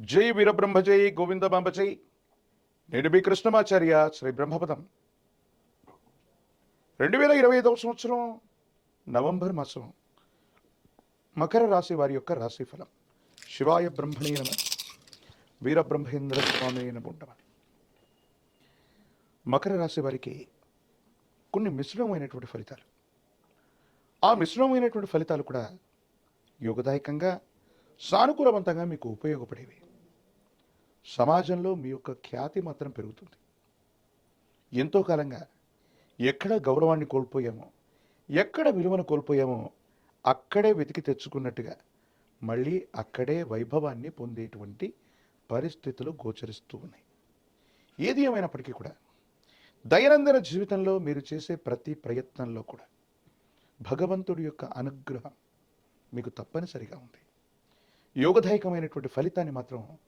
జై వీరబ్రహ్మజై గోవిందమాంబజై నేడు మీ కృష్ణమాచార్య శ్రీ బ్రహ్మపదం. రెండు వేల ఇరవై ఐదవ సంవత్సరం నవంబర్ మాసం. మకర రాశి వారి యొక్క రాశి ఫలం శివాయ బ్రహ్మణే నమ. వీరబ్రహ్మేంద్ర స్వామి నమ. మకర రాశి వారికి కొన్ని మిశ్రమమైనటువంటి ఫలితాలు. ఆ మిశ్రమమైనటువంటి ఫలితాలు కూడా యోగదాయకంగా సానుకూలవంతంగా మీకు ఉపయోగపడేవి. సమాజంలో మీ యొక్క ఖ్యాతి మాత్రం పెరుగుతుంది. ఎంతో కాలంగా ఎక్కడ గౌరవాన్ని కోల్పోయామో ఎక్కడ విలువను కోల్పోయామో అక్కడే వెతికి తెచ్చుకున్నట్టుగా మళ్ళీ అక్కడే వైభవాన్ని పొందేటువంటి పరిస్థితులు గోచరిస్తూ ఉన్నాయి. ఏది ఏమైనప్పటికీ కూడా దైనందిన జీవితంలో మీరు చేసే ప్రతి ప్రయత్నంలో కూడా భగవంతుడి యొక్క అనుగ్రహం మీకు తప్పనిసరిగా ఉంది. యోగదాయకమైనటువంటి ఫలితాన్ని మాత్రం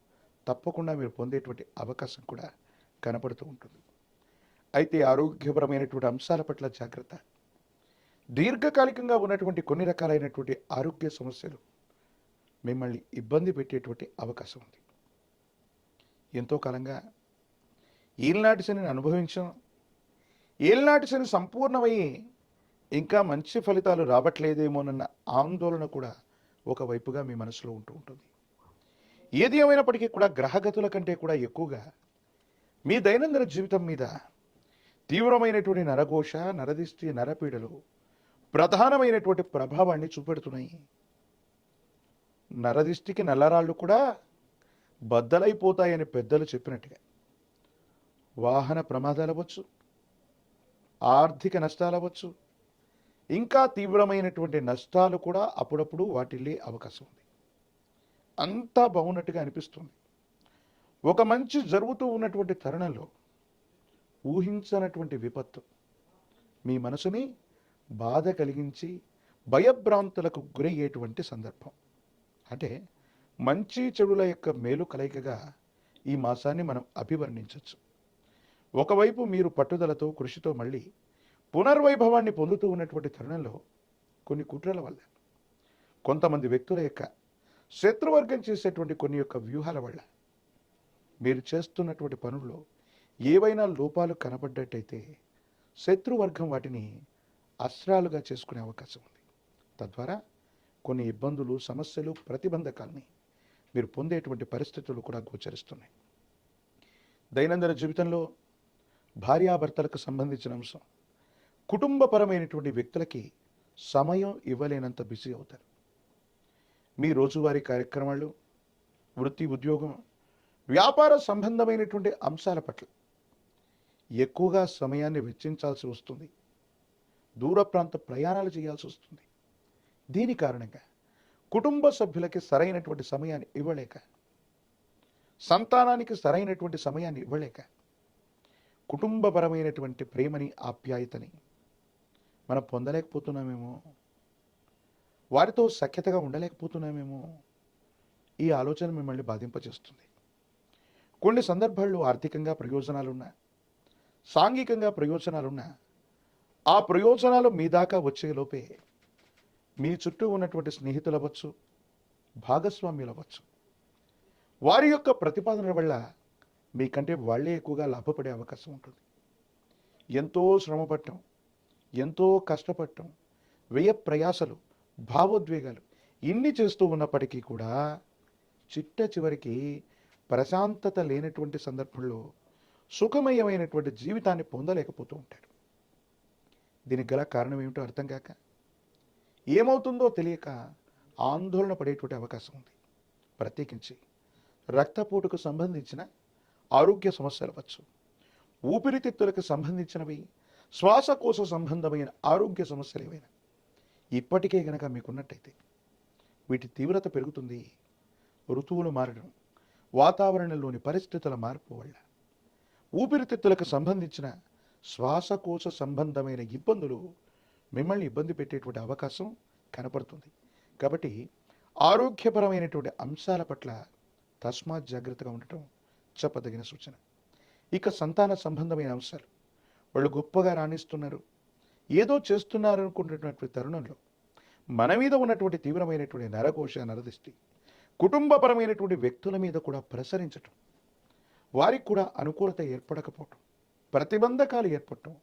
తప్పకుండా మీరు పొందేటువంటి అవకాశం కూడా కనపడుతూ ఉంటుంది. అయితే ఆరోగ్యపరమైనటువంటి అంశాల పట్ల జాగ్రత్త. దీర్ఘకాలికంగా ఉన్నటువంటి కొన్ని రకాలైనటువంటి ఆరోగ్య సమస్యలు మిమ్మల్ని ఇబ్బంది పెట్టేటువంటి అవకాశం ఉంది. ఎంతో కాలంగా ఈలనాటి శనిని అనుభవించడం ఏలినాటి శని సంపూర్ణమయ్యి ఇంకా మంచి ఫలితాలు రావట్లేదేమోనన్న ఆందోళన కూడా ఒకవైపుగా మీ మనసులో ఉంటూ ఉంటుంది. ఏది ఏమైనప్పటికీ కూడా గ్రహగతుల కంటే కూడా ఎక్కువగా మీ దైనందిన జీవితం మీద తీవ్రమైనటువంటి నరఘోష నరదిష్టి నరపీడలు ప్రధానమైనటువంటి ప్రభావాన్ని చూపెడుతున్నాయి. నరదిష్టికి నల్లరాళ్ళు కూడా బద్దలైపోతాయని పెద్దలు చెప్పినట్టుగా వాహన ప్రమాదాలు అవ్వచ్చు ఆర్థిక నష్టాలు అవ్వచ్చు ఇంకా తీవ్రమైనటువంటి నష్టాలు కూడా అప్పుడప్పుడు వాటిల్లే అవకాశం ఉంది. అంతా బాగున్నట్టుగా అనిపిస్తుంది. ఒక మంచి జరుగుతూ ఉన్నటువంటి తరుణంలో ఊహించనటువంటి విపత్తు మీ మనసుని బాధ కలిగించి భయభ్రాంతులకు గురయ్యేటువంటి సందర్భం. అంటే మంచి చెడుల యొక్క మేలు కలయికగా ఈ మాసాన్ని మనం అభివర్ణించవచ్చు ఒకవైపు మీరు పట్టుదలతో కృషితో మళ్ళీ పునర్వైభవాన్ని పొందుతూ ఉన్నటువంటి తరుణంలో కొన్ని కుట్రల వల్ల కొంతమంది వ్యక్తుల యొక్క శత్రువర్గం చేసేటువంటి కొన్ని యొక్క వ్యూహాల వల్ల మీరు చేస్తున్నటువంటి పనుల్లో ఏవైనా లోపాలు కనబడ్డట్టయితే శత్రువర్గం వాటిని అస్త్రాలుగా చేసుకునే అవకాశం ఉంది. తద్వారా కొన్ని ఇబ్బందులు సమస్యలు ప్రతిబంధకాల్ని మీరు పొందేటువంటి పరిస్థితులు కూడా గోచరిస్తున్నాయి. దైనందిన జీవితంలో భార్యాభర్తలకు సంబంధించిన అంశం. కుటుంబపరమైనటువంటి వ్యక్తులకి సమయం ఇవ్వలేనంత బిజీ అవుతారు. మీ రోజువారీ కార్యక్రమాలు వృత్తి ఉద్యోగం వ్యాపార సంబంధమైనటువంటి అంశాల పట్ల ఎక్కువగా సమయాన్ని వెచ్చించాల్సి వస్తుంది. దూర ప్రాంత ప్రయాణాలు చేయాల్సి వస్తుంది. దీని కారణంగా కుటుంబ సభ్యులకి సరైనటువంటి సమయాన్ని ఇవ్వలేక సంతానానికి సరైనటువంటి సమయాన్ని ఇవ్వలేక కుటుంబపరమైనటువంటి ప్రేమని ఆప్యాయతని మనం పొందలేకపోతున్నామేమో. వారితో సఖ్యతగా ఉండలేకపోతున్నామేమో ఈ ఆలోచన మిమ్మల్ని బాధింపచేస్తుంది కొన్ని సందర్భాల్లో ఆర్థికంగా ప్రయోజనాలున్నా సాంఘికంగా ప్రయోజనాలున్నా ఆ ప్రయోజనాలు మీ దాకా వచ్చే లోపే మీ చుట్టూ ఉన్నటువంటి స్నేహితులు అవ్వచ్చు భాగస్వామ్యులు అవ్వచ్చు. వారి యొక్క ప్రతిపాదనల వల్ల మీకంటే వాళ్ళే ఎక్కువగా లాభపడే అవకాశం ఉంటుంది. ఎంతో శ్రమపడటం ఎంతో కష్టపడటం వ్యయ ప్రయాసలు భావోద్వేగాలు. ఇన్ని చేస్తూ ఉన్నప్పటికీ కూడా చిట్ట చివరికి ప్రశాంతత లేనటువంటి సందర్భంలో సుఖమయమైనటువంటి జీవితాన్ని పొందలేకపోతూ ఉంటాడు దీనికి గల కారణం ఏమిటో అర్థం కాక ఏమవుతుందో తెలియక ఆందోళన పడేటువంటి అవకాశం ఉంది. ప్రత్యేకించి రక్తపోటుకు సంబంధించిన ఆరోగ్య సమస్యలు అవ్వచ్చు. ఊపిరితిత్తులకు సంబంధించినవి శ్వాసకోశ సంబంధమైన ఆరోగ్య సమస్యలు ఏవైనా ఇప్పటికే గనక మీకున్నట్టయితే వీటి తీవ్రత పెరుగుతుంది ఋతువులు మారడం వాతావరణంలోని పరిస్థితుల మార్పు వల్ల ఊపిరితిత్తులకు సంబంధించిన శ్వాసకోశ సంబంధమైన ఇబ్బందులు మిమ్మల్ని ఇబ్బంది పెట్టేటువంటి అవకాశం కనపడుతుంది. కాబట్టి ఆరోగ్యపరమైనటువంటి అంశాల పట్ల తస్మాత్ జాగ్రత్తగా ఉండటం చెప్పదగిన సూచన. ఇక సంతాన సంబంధమైన అంశాలు. వాళ్ళు గొప్పగా రాణిస్తున్నారు. ఏదో చేస్తున్నారు అనుకుంటున్నటువంటి తరుణంలో మన మీద ఉన్నటువంటి తీవ్రమైనటువంటి నరకోష నరదృష్టి కుటుంబపరమైనటువంటి వ్యక్తుల మీద కూడా ప్రసరించటం వారికి కూడా అనుకూలత ఏర్పడకపోవటం ప్రతిబంధకాలు ఏర్పడటం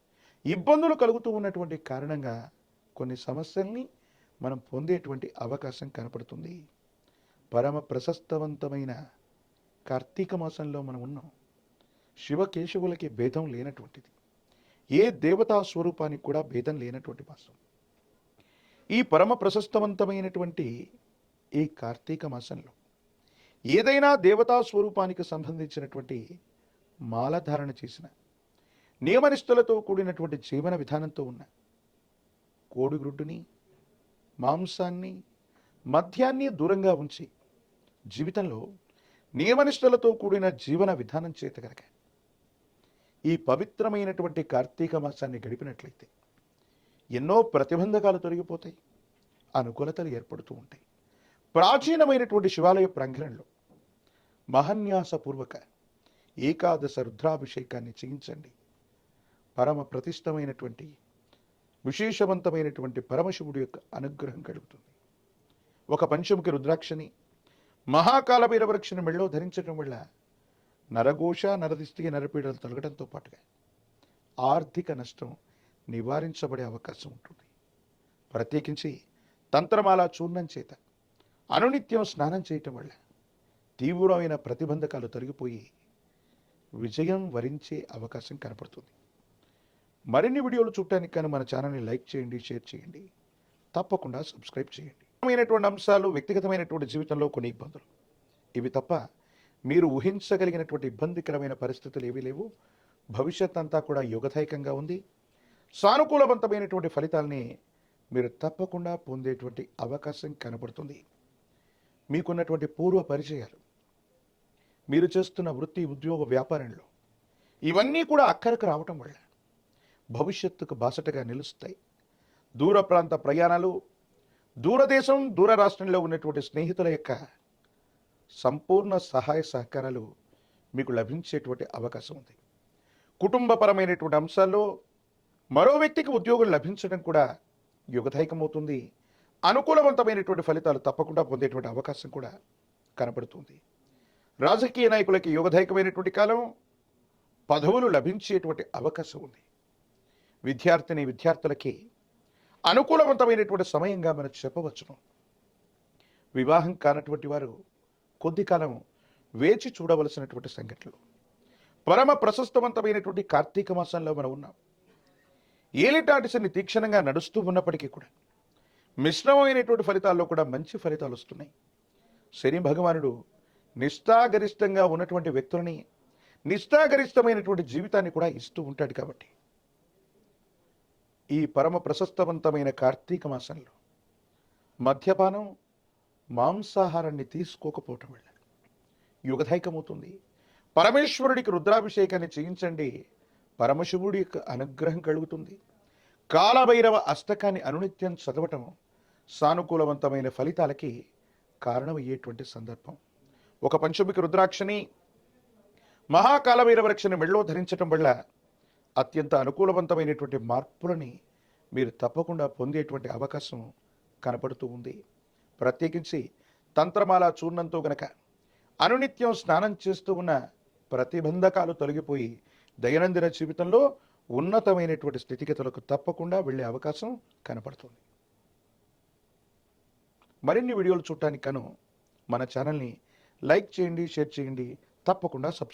ఇబ్బందులు కలుగుతూ ఉన్నటువంటి కారణంగా కొన్ని సమస్యల్ని మనం పొందేటువంటి అవకాశం కనపడుతుంది. పరమ ప్రశస్తవంతమైన కార్తీక మాసంలో మనం ఉన్నాం. శివకేశవులకి భేదం లేనటువంటిది. ఏ దేవతా స్వరూపానికి కూడా భేదం లేనటువంటి మాసం. ఈ పరమ ప్రశస్తవంతమైనటువంటి ఈ కార్తీక మాసంలో ఏదైనా దేవతా స్వరూపానికి సంబంధించినటువంటి మాలధారణ చేసిన నియమనిష్టలతో కూడినటువంటి జీవన విధానంతో ఉన్న కోడిగ్రుడ్డుని మాంసాన్ని మద్యాన్ని దూరంగా ఉంచి జీవితంలో నియమనిష్టలతో కూడిన జీవన విధానం చేత గనక ఈ పవిత్రమైనటువంటి కార్తీక మాసాన్ని గడిపినట్లయితే ఎన్నో ప్రతిబంధకాలు తొలగిపోతాయి అనుకూలతలు ఏర్పడుతూ ఉంటాయి. ప్రాచీనమైనటువంటి శివాలయ ప్రాంగణంలో మహన్యాసపూర్వక ఏకాదశ రుద్రాభిషేకాన్ని చేయించండి. పరమ ప్రతిష్టమైనటువంటి విశేషవంతమైనటువంటి పరమశివుడి యొక్క అనుగ్రహం కలుగుతుంది. ఒక పంచముఖి రుద్రాక్షని మహాకాల భైరవరక్షని మెళ్ళో ధరించడం వల్ల నరఘోష నరదిష్టికి నరపీడలు తొలగడంతో పాటుగా ఆర్థిక నష్టం నివారించబడే అవకాశం ఉంటుంది. ప్రత్యేకించి తంత్రమాల చూర్ణం చేత అనునిత్యం స్నానం చేయటం వల్ల తీవ్రమైన ప్రతిబంధకాలు తొలగిపోయి విజయం వరించే అవకాశం కనపడుతుంది. మరిన్ని వీడియోలు చూడటానికి కానీ మన ఛానల్ని లైక్ చేయండి షేర్ చేయండి. తప్పకుండా సబ్స్క్రైబ్ చేయండి. ముఖ్యమైనటువంటి అంశాలు వ్యక్తిగతమైనటువంటి జీవితంలో కొన్ని ఇబ్బందులు. ఇవి తప్ప మీరు ఊహించగలిగినటువంటి ఇబ్బందికరమైన పరిస్థితులు ఏవీ లేవు. భవిష్యత్ అంతా కూడా యోగదాయకంగా ఉంది. సానుకూలవంతమైనటువంటి ఫలితాల్ని మీరు తప్పకుండా పొందేటువంటి అవకాశం కనబడుతుంది. మీకున్నటువంటి పూర్వ పరిచయాలు మీరు చేస్తున్న వృత్తి ఉద్యోగ వ్యాపారంలో ఇవన్నీ కూడా అక్కడికి రావటం వల్ల భవిష్యత్తుకు బాసటగా నిలుస్తాయి. దూర ప్రాంత ప్రయాణాలు దూరదేశం దూర రాష్ట్రంలో ఉన్నటువంటి స్నేహితుల యొక్క సంపూర్ణ సహాయ సహకారాలు మీకు లభించేటువంటి అవకాశం ఉంది. కుటుంబపరమైనటువంటి అంశాల్లో మరో వ్యక్తికి ఉద్యోగం లభించడం కూడా యుగదాయకమవుతుంది. అనుకూలవంతమైనటువంటి ఫలితాలు తప్పకుండా పొందేటువంటి అవకాశం కూడా కనబడుతుంది రాజకీయ నాయకులకి యుగదాయకమైనటువంటి కాలం పదవులు లభించేటువంటి అవకాశం ఉంది. విద్యార్థిని విద్యార్థులకి అనుకూలవంతమైనటువంటి సమయంగా మనం చెప్పవచ్చును. వివాహం కానటువంటి వారు కొద్ది కాలం వేచి చూడవలసినటువంటి సంఘటనలు. పరమ ప్రశస్తవంతమైనటువంటి కార్తీక మాసంలో మనం ఉన్నాం. ఏలిటాటి తీక్షణంగా నడుస్తూ ఉన్నప్పటికీ కూడా మిశ్రమమైనటువంటి ఫలితాల్లో కూడా మంచి ఫలితాలు వస్తున్నాయి. శని భగవానుడు నిష్ఠాగరిష్టంగా ఉన్నటువంటి వ్యక్తులని నిష్ఠాగరిష్టమైనటువంటి జీవితాన్ని కూడా ఇస్తూ ఉంటాడు కాబట్టి ఈ పరమ ప్రశస్తవంతమైన కార్తీక మాసంలో మద్యపానం మాంసాహారాన్ని తీసుకోకపోవటం వల్ల యుగధైకమవుతుంది. పరమేశ్వరుడికి రుద్రాభిషేకాన్ని చేయించండి. పరమశివుడి యొక్క అనుగ్రహం కలుగుతుంది. కాలభైరవ అష్టకాన్ని అనునిత్యం చదవటం సానుకూలవంతమైన ఫలితాలకి కారణమయ్యేటువంటి సందర్భం. ఒక పంచమికి రుద్రాక్షని మహాకాలభైరవ రక్షని మెళ్ళో ధరించటం వల్ల అత్యంత అనుకూలవంతమైనటువంటి మార్పులని మీరు తప్పకుండా పొందేటువంటి అవకాశం కనపడుతూ ఉంది. ప్రత్యేకించి తంత్రమాల చూర్ణంతో గనక అనునిత్యం స్నానం చేస్తూ ఉన్న ప్రతిబంధకాలు తొలగిపోయి దైనందిన జీవితంలో ఉన్నతమైనటువంటి స్థితిగతులకు తప్పకుండా వెళ్ళే అవకాశం కనపడుతుంది. మరిన్ని వీడియోలు చూడటానికి కను మన ఛానల్ని లైక్ చేయండి షేర్ చేయండి తప్పకుండా సబ్స్క్రైబ్